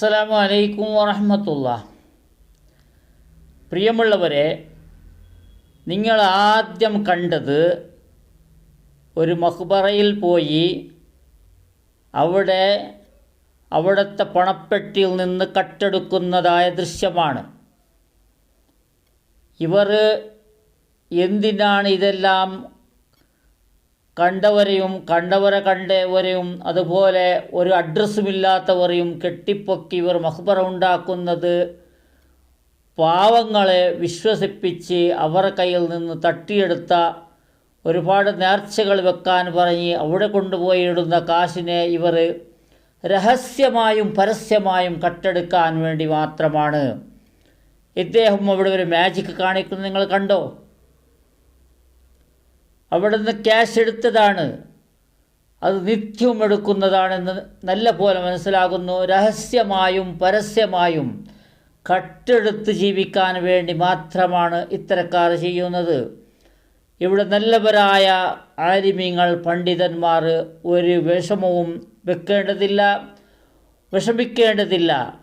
അസ്സലാമു അലൈക്കും വറഹമത്തുള്ള. പ്രിയമുള്ളവരെ നിങ്ങൾ ആദ്യം കണ്ടത് ഒരു മഹ്ബറയിൽ പോയി അവിടെ അവിടുത്തെ പണപ്പെട്ടിയിൽ നിന്ന് കട്ടെടുക്കുന്നതായ ദൃശ്യമാണ്. ഇവർ എന്തിനാണ് ഇതെല്ലാം കണ്ടവരെയും കണ്ടവരെ കണ്ടവരെയും അതുപോലെ ഒരു അഡ്രസ്സുമില്ലാത്തവരെയും കെട്ടിപ്പൊക്കി ഇവർ മഹ്ബറ ഉണ്ടാക്കുന്നത് പാവങ്ങളെ വിശ്വസിപ്പിച്ച് അവരുടെ കയ്യിൽ നിന്ന് തട്ടിയെടുത്ത ഒരുപാട് നേർച്ചകൾ വെക്കാൻ പറഞ്ഞ് അവിടെ കൊണ്ടുപോയി ഇടുന്ന കാശിനെ ഇവർ രഹസ്യമായും പരസ്യമായും കട്ടെടുക്കാൻ വേണ്ടി മാത്രമാണ്. ഇദ്ദേഹം അവിടെ ഒരു മാജിക് കാണിക്കുന്നത് നിങ്ങൾ കണ്ടോ? അവിടെ നിന്ന് ക്യാഷ് എടുത്തതാണ്. അത് നിത്യവും എടുക്കുന്നതാണെന്ന് നല്ല പോലെ മനസ്സിലാകുന്നു. രഹസ്യമായും പരസ്യമായും കട്ടെടുത്ത് ജീവിക്കാൻ വേണ്ടി മാത്രമാണ് ഇത്തരക്കാർ ചെയ്യുന്നത്. ഇവിടെ നല്ലവരായ ആരിമ്യങ്ങൾ പണ്ഡിതന്മാർ ഒരു വിഷമവും വെക്കേണ്ടതില്ല വിഷമിക്കേണ്ടതില്ല.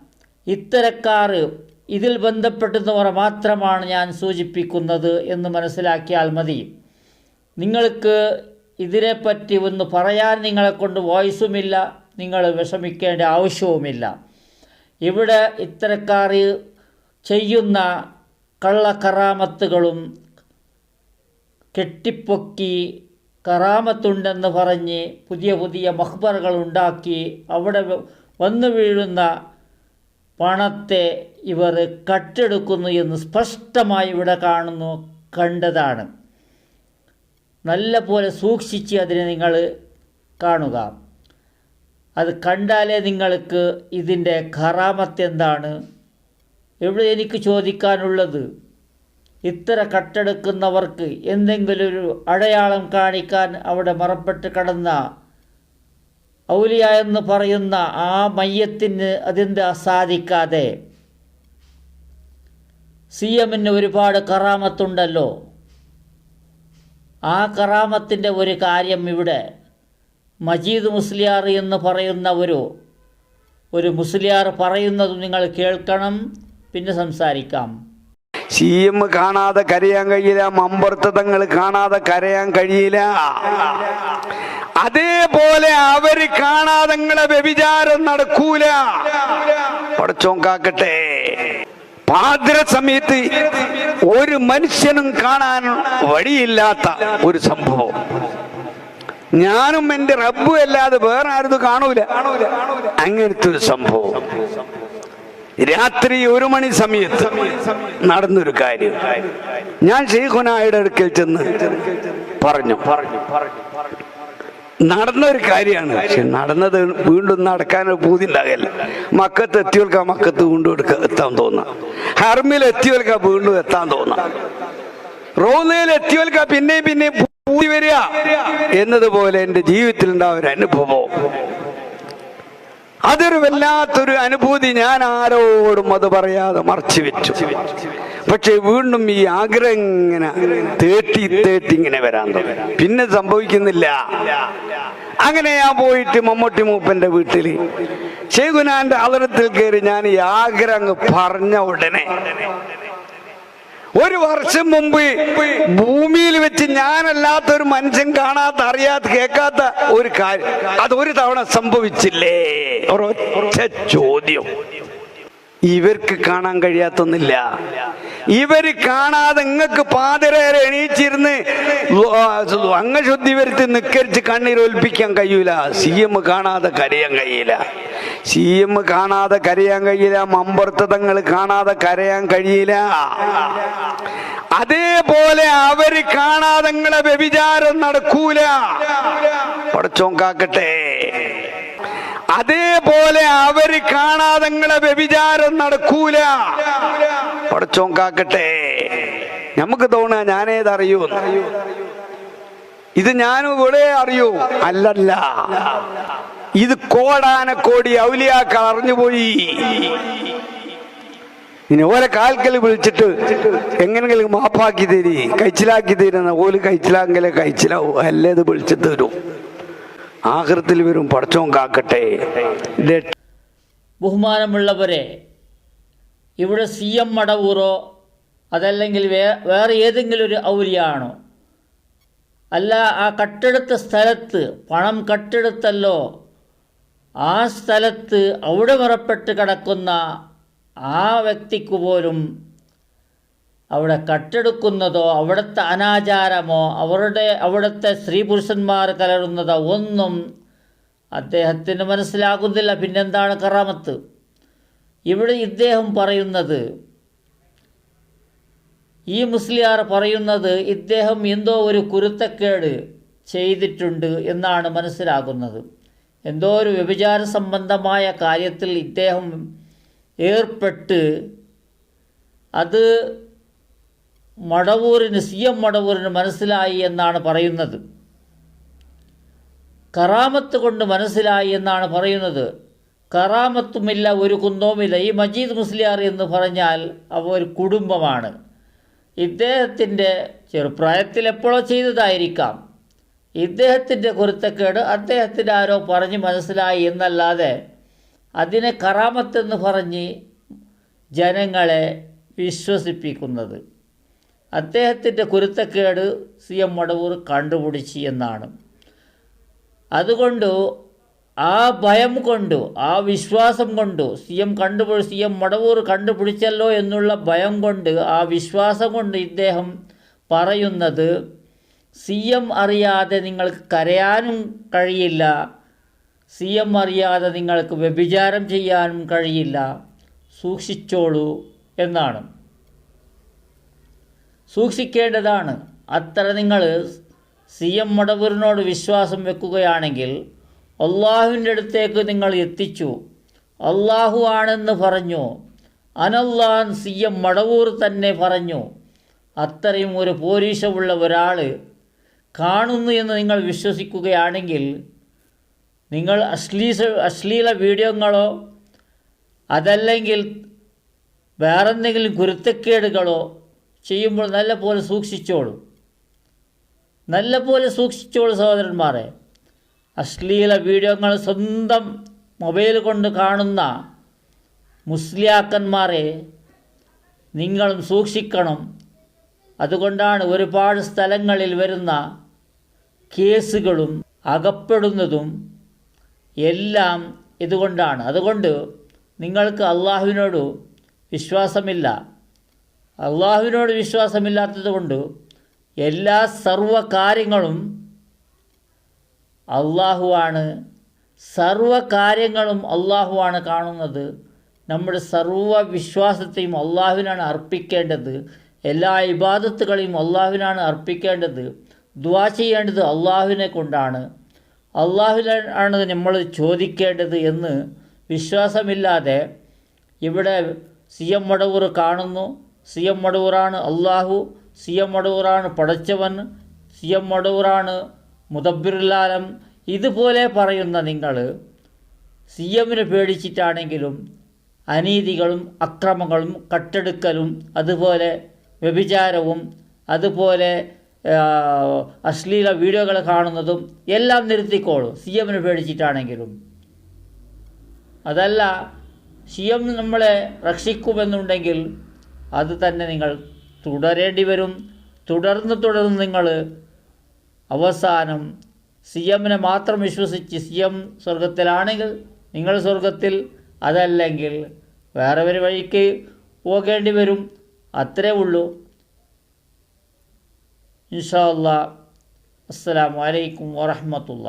ഇത്തരക്കാർ ഇതിൽ ബന്ധപ്പെട്ടതോടെ മാത്രമാണ് ഞാൻ സൂചിപ്പിക്കുന്നത് എന്ന് മനസ്സിലാക്കിയാൽ മതി. നിങ്ങൾക്ക് ഇതിനെപ്പറ്റി ഒന്ന് പറയാൻ നിങ്ങളെക്കൊണ്ട് വോയിസുമില്ല നിങ്ങൾ വിഷമിക്കേണ്ട ആവശ്യവുമില്ല. ഇവിടെ ഇത്തരക്കാർ ചെയ്യുന്ന കള്ളക്കറാമത്തുകളും കെട്ടിപ്പൊക്കി കറാമത്തുണ്ടെന്ന് പറഞ്ഞ് പുതിയ പുതിയ മഹ്ബറുകൾ ഉണ്ടാക്കി അവിടെ വന്നു വീഴുന്ന പണത്തെ ഇവർ കട്ടെടുക്കുന്നു എന്ന് സ്പഷ്ടമായി ഇവിടെ കാണുന്നു കണ്ടതാണ്. നല്ല പോലെ സൂക്ഷിച്ച് അതിനെ നിങ്ങൾ കാണുക. അത് കണ്ടാലേ നിങ്ങൾക്ക് ഇതിന്റെ ഖറാമത്ത് എന്താണ്? ഇവിടെ എനിക്ക് ചോദിക്കാനുള്ളത്? ഇത്ര കട്ടെടുക്കുന്നവർക്ക് എന്തെങ്കിലും ഒരു അടയാളം കാണിക്കാൻ അവിടെ മറപ്പെട്ട് കടന്ന ഔലിയ എന്ന് പറയുന്ന ആ മയ്യത്തിന് അതെന്താ അസാധിക്കാതെ? സി എമ്മിന് ഒരുപാട് കറാമത്തുണ്ടല്ലോ. ആ കറാമത്തിന്റെ ഒരു കാര്യം ഇവിടെ മജീദ് മുസ്ലിയാർ എന്ന് പറയുന്ന ഒരു ഒരു മുസ്ലിയാർ പറയുന്നത് നിങ്ങൾ കേൾക്കണം പിന്നെ സംസാരിക്കാം. സി എം കാണാതെ കരയാൻ കഴിയില്ല മമ്പർത്തങ്ങൾ കാണാതെ കരയാൻ കഴിയില്ല. അതേപോലെ അവർ കാണാതെ വ്യഭിചാരം നടക്കൂല. പടച്ചോൻ കാക്കട്ടെ. സമയത്ത് ഒരു മനുഷ്യനും കാണാൻ വഴിയില്ലാത്ത ഒരു സംഭവം. ഞാനും എന്റെ റബ്ബും അല്ലാതെ വേറെ ആരും കാണൂല. അങ്ങനത്തെ ഒരു സംഭവം. രാത്രി ഒരു മണി സമയത്ത് നടന്നൊരു കാര്യം. ഞാൻ ഷെയ്ഖുനായുടെ അടുക്കൽ ചെന്ന് പറഞ്ഞു പറഞ്ഞു. നടന്നൊരു കാര്യമാണ്. പക്ഷെ നടന്നത് വീണ്ടും നടക്കാൻ പൂതി മക്കത്ത് ആ മക്കത്ത് വീണ്ടും എടുക്ക എത്താൻ തോന്നാം. ഹർമിൽ എത്തിയോൽക്കാ വീണ്ടും എത്താൻ തോന്നാം. റോന്നയിൽ എത്തിയോൽക്കാ പിന്നെയും പിന്നെയും പൂതി വരിക എന്നതുപോലെ എന്റെ ജീവിതത്തിൽ ഉണ്ടാവും ഒരു അനുഭവം. അതൊരു വല്ലാത്തൊരു അനുഭൂതി ഞാൻ ആരോടും അത് പറയാതെ മറച്ചു വെച്ചു. പക്ഷെ വീണ്ടും ഈ ആഗ്രഹം ഇങ്ങനെ തേട്ടി തേട്ടി ഇങ്ങനെ വരാൻ തുടങ്ങി. പിന്നെ സംഭവിക്കുന്നില്ല. അങ്ങനെ ഞാൻ പോയിട്ട് മമ്മൂട്ടി മൂപ്പന്റെ വീട്ടിൽ ശേഖുനാന്റെ അതിരത്തിൽ കയറി ഞാൻ ഈ ആഗ്രഹം പറഞ്ഞ ഉടനെ ഒരു വർഷം മുമ്പ് ഭൂമിയിൽ വെച്ച് ഞാനല്ലാത്ത ഒരു മനുഷ്യൻ കാണാത്ത അറിയാത്ത കേൾക്കാത്ത ഒരു കാര്യം. അത് ഒരു തവണ സംഭവിച്ചില്ലേ? ചോദ്യം. ഇവർക്ക് കാണാൻ കഴിയാത്തൊന്നില്ല. ഇവർ കാണാതെ നിങ്ങൾക്ക് പാതിരേറെ എണീച്ചിരുന്ന് അംഗശുദ്ധി വരുത്തി നിക്കരിച്ച് കണ്ണീരൊൽപ്പിക്കാൻ കഴിയൂല. സി എം കാണാതെ കരയാൻ കഴിയില്ല. സി എം കാണാതെ കരയാൻ കഴിയില്ല. മമ്പർത്തതങ്ങൾ കാണാതെ കരയാൻ കഴിയില്ല. അതേപോലെ അവർ കാണാതെ നിങ്ങളെ വ്യഭിചാരം നടക്കൂല. പടച്ചോൻ കാക്കട്ടെ. അതേപോലെ അവർ കാണാതെ വ്യഭിചാരം നടക്കൂല. പടച്ചോൻ കാക്കട്ടെ. നമുക്ക് തോന്നുക ഞാനേതറിയൂ. ഇത് ഞാനും ഇവിടെ അറിയൂ. അല്ലല്ല. ഇത് കോടാന കോടി ഔലിയാക്കൾ അറിഞ്ഞുപോയി ഇനി ഓരോ കാൽക്കൽ വിളിച്ചിട്ട് എങ്ങനെങ്കിലും മാപ്പാക്കി തരി കഴിച്ചിലാക്കി തരുന്ന ഓൽ കഴിച്ചിലാങ്കിലെ കഴിച്ചിലാവും അല്ലേ ഇത് വിളിച്ചു തരും. ആഹൃത്തിൽ വരും പടച്ചോൻ കാക്കട്ടെ. ബഹുമാനമുള്ളവരെ ഇവിടെ സി എം മടവൂറോ അതല്ലെങ്കിൽ വേ വേറെ ഏതെങ്കിലും ഒരു ഔലിയാണോ? അല്ല ആ കട്ടെടുത്ത സ്ഥലത്ത് പണം കട്ടെടുത്തല്ലോ ആ സ്ഥലത്ത് അവിടെ മറപ്പെട്ട് കിടക്കുന്ന ആ വ്യക്തിക്ക് പോലും അവിടെ കട്ടെടുക്കുന്നതോ അവിടുത്തെ അനാചാരമോ അവരുടെ അവിടുത്തെ സ്ത്രീ പുരുഷന്മാർ കലരുന്നതോ ഒന്നും അദ്ദേഹത്തിന് മനസ്സിലാകുന്നില്ല. പിന്നെന്താണ് കറാമത്ത്? ഇവിടെ ഇദ്ദേഹം പറയുന്നത് ഈ മുസ്ലിയാർ പറയുന്നത് ഇദ്ദേഹം എന്തോ ഒരു കുരുത്തക്കേട് ചെയ്തിട്ടുണ്ട് എന്നാണ് മനസ്സിലാകുന്നത്. എന്തോ ഒരു വ്യഭിചാര സംബന്ധമായ കാര്യത്തിൽ ഇദ്ദേഹം ഏർപ്പെട്ട് അത് മടവൂരിന് സി എം മടവൂരിന് മനസ്സിലായി എന്നാണ് പറയുന്നത്. കറാമത്ത് കൊണ്ട് മനസ്സിലായി എന്നാണ് പറയുന്നത്. കറാമത്തുമില്ല ഒരു കുന്തവുമില്ല. ഈ മജീദ് മുസ്ലിയാർ എന്ന് പറഞ്ഞാൽ അവ ഒരു കുടുംബമാണ്. ഇദ്ദേഹത്തിന്റെ ചെറുപ്രായത്തിൽ എപ്പോഴോ ചെയ്തതായിരിക്കാം. ഇദ്ദേഹത്തിന്റെ കുരുത്തക്കേട് അദ്ദേഹത്തിന്റെ ആരോ പറഞ്ഞ് മനസ്സിലായി എന്നല്ലാതെ അതിനെ കറാമത്തെന്ന് പറഞ്ഞ് ജനങ്ങളെ വിശ്വസിപ്പിക്കുന്നത്. അദ്ദേഹത്തിന്റെ കുരുത്തക്കേട് സി എം മടവൂർ കണ്ടുപിടിച്ച് എന്നാണ്. അതുകൊണ്ട് ആ ഭയം കൊണ്ട് ആ വിശ്വാസം കൊണ്ട് സി എം കണ്ടുപിടി സി എം മടവൂർ കണ്ടുപിടിച്ചല്ലോ എന്നുള്ള ഭയം കൊണ്ട് ആ വിശ്വാസം കൊണ്ട് ഇദ്ദേഹം പറയുന്നത് സി എം അറിയാതെ നിങ്ങൾക്ക് കരയാനും കഴിയില്ല സി എം അറിയാതെ നിങ്ങൾക്ക് വ്യഭിചാരം ചെയ്യാനും കഴിയില്ല സൂക്ഷിച്ചോളൂ എന്നാണ്. സൂക്ഷിക്കേണ്ടതാണ്. അത്ര നിങ്ങൾ സി എം മടവൂരിനോട് വിശ്വാസം വെക്കുകയാണെങ്കിൽ അള്ളാഹുവിന്റെ അടുത്തേക്ക് നിങ്ങൾ എത്തിച്ചു. അള്ളാഹു ആണെന്ന് പറഞ്ഞു. അനല്ലാൻ സി എം മടവൂർ തന്നെ പറഞ്ഞു. അത്രയും ഒരു പോരീഷമുള്ള ഒരാൾ കാണുന്നു എന്ന് നിങ്ങൾ വിശ്വസിക്കുകയാണെങ്കിൽ നിങ്ങൾ അശ്ലീസ അശ്ലീല വീഡിയോകളോ അതല്ലെങ്കിൽ വേറെന്തെങ്കിലും കുരുത്തക്കേടുകളോ ചെയ്യുമ്പോൾ നല്ല പോലെ സൂക്ഷിച്ചോളൂ. നല്ല പോലെ സൂക്ഷിച്ചോളൂ സഹോദരന്മാരെ. അശ്ലീല വീഡിയോകൾ സ്വന്തം മൊബൈൽ കൊണ്ട് കാണുന്ന മുസ്ലിയാക്കന്മാരെ നിങ്ങളും സൂക്ഷിക്കണം. അതുകൊണ്ടാണ് ഒരുപാട് സ്ഥലങ്ങളിൽ വരുന്ന കേസുകളും അകപ്പെടുന്നതും എല്ലാം ഇതുകൊണ്ടാണ്. അതുകൊണ്ട് നിങ്ങൾക്ക് അള്ളാഹുവിനോട് വിശ്വാസമില്ല. അള്ളാഹുവിനോട് വിശ്വാസമില്ലാത്തത് കൊണ്ട് എല്ലാ സർവകാര്യങ്ങളും അള്ളാഹുവാണ് സർവകാര്യങ്ങളും അള്ളാഹുവാണ് കാണുന്നത്. നമ്മുടെ സർവ വിശ്വാസത്തെയും അള്ളാഹുവിനാണ് അർപ്പിക്കേണ്ടത്. എല്ലാ ഇബാദത്തുകളെയും അള്ളാഹുവിനാണ് അർപ്പിക്കേണ്ടത്. ദ്വാ ചെയ്യേണ്ടത് അള്ളാഹുവിനെ കൊണ്ടാണ്. അള്ളാഹുവിനാണ് നമ്മൾ ചോദിക്കേണ്ടത് എന്ന് വിശ്വാസമില്ലാതെ ഇവിടെ സി എം മടവൂർ കാണുന്നു. മടവൂറാണ് അള്ളാഹു സി എം മടവൂറാണ് പടച്ചവൻ സി എം മടവൂറാണ് മുദബിറുലാലം ഇതുപോലെ പറയുന്ന നിങ്ങൾ സി എമ്മിനെ പേടിച്ചിട്ടാണെങ്കിലും അനീതികളും അക്രമങ്ങളും കട്ടെടുക്കലും അതുപോലെ വ്യഭിചാരവും അതുപോലെ അശ്ലീല വീഡിയോകൾ കാണുന്നതും എല്ലാം നിർത്തിക്കോളും. സി എമ്മിനെ പേടിച്ചിട്ടാണെങ്കിലും. അതല്ല സി എം നമ്മളെ രക്ഷിക്കുമെന്നുണ്ടെങ്കിൽ അത് തന്നെ നിങ്ങൾ തുടരേണ്ടി വരും. തുടർന്ന് തുടർന്ന് നിങ്ങൾ അവസാനം സി എമ്മിനെ മാത്രം വിശ്വസിച്ച് സി എം സ്വർഗത്തിലാണെങ്കിൽ നിങ്ങൾ സ്വർഗത്തിൽ അതല്ലെങ്കിൽ വേറെ ഒരു വഴിക്ക് പോകേണ്ടി വരും. അത്രേ ഉള്ളൂ. ഇൻഷാ അല്ലാ അസ്സലാമു അലൈക്കും വറഹ്മത്തുള്ളാഹി.